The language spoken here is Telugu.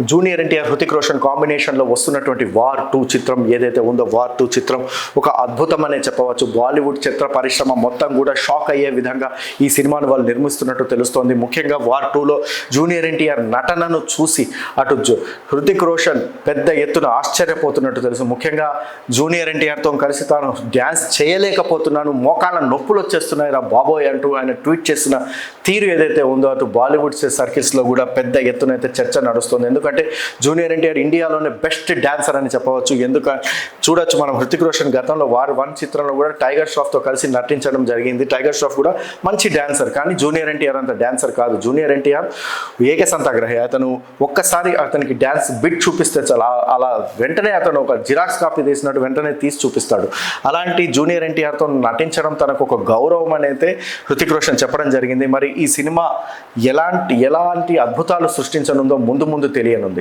జూనియర్ ఎన్టీఆర్ హృతిక్ రోషన్ కాంబినేషన్లో వస్తున్నటువంటి వార్ టూ చిత్రం ఏదైతే ఉందో వార్ టూ చిత్రం ఒక అద్భుతం అనే చెప్పవచ్చు. బాలీవుడ్ చిత్ర పరిశ్రమ మొత్తం కూడా షాక్ అయ్యే విధంగా ఈ సినిమాను వాళ్ళు నిర్మిస్తున్నట్టు తెలుస్తోంది. ముఖ్యంగా వార్ టూలో జూనియర్ ఎన్టీఆర్ నటనను చూసి అటు హృతిక్ రోషన్ పెద్ద ఎత్తున ఆశ్చర్యపోతున్నట్టు తెలుసు. ముఖ్యంగా జూనియర్ ఎన్టీఆర్తో కలిసి తాను డ్యాన్స్ చేయలేకపోతున్నాను మోకాళ్ళ నొప్పులు వచ్చేస్తున్నాయి రా బాబోయ్ అంటూ ఆయన ట్వీట్ చేసిన తీరు ఏదైతే ఉందో అటు బాలీవుడ్ సర్కిల్స్లో కూడా పెద్ద ఎత్తున అయితే చర్చ నడుస్తుంది. ఎందుకంటే జూనియర్ ఎన్టీఆర్ ఇండియాలోనే బెస్ట్ డాన్సర్ అని చెప్పవచ్చు. ఎందుక చూడొచ్చు మనం హృతిక్ రోషన్ గతంలో వారు వన్ చిత్రంలో కూడా టైగర్ ష్రాఫ్తో కలిసి నటించడం జరిగింది. టైగర్ ష్రాఫ్ కూడా మంచి డాన్సర్ కానీ జూనియర్ ఎన్టీఆర్ అంత డాన్సర్ కాదు. జూనియర్ ఎన్టీఆర్ ఏకసంతాగ్రహి. అతను ఒక్కసారి అతనికి డ్యాన్స్ బిట్ చూపిస్తే చాలా. అలా వెంటనే అతను ఒక జిరాక్స్ కాపీ తీసినట్టు వెంటనే తీసి చూపిస్తాడు. అలాంటి జూనియర్ ఎన్టీఆర్తో నటించడం తనకు ఒక గౌరవం అనేది హృతిక్ రోషన్ చెప్పడం జరిగింది. మరి ఈ సినిమా ఎలాంటి ఎలాంటి అద్భుతాలు సృష్టించనుందో ముందు ముందు తెలియదు. తెలియనుంది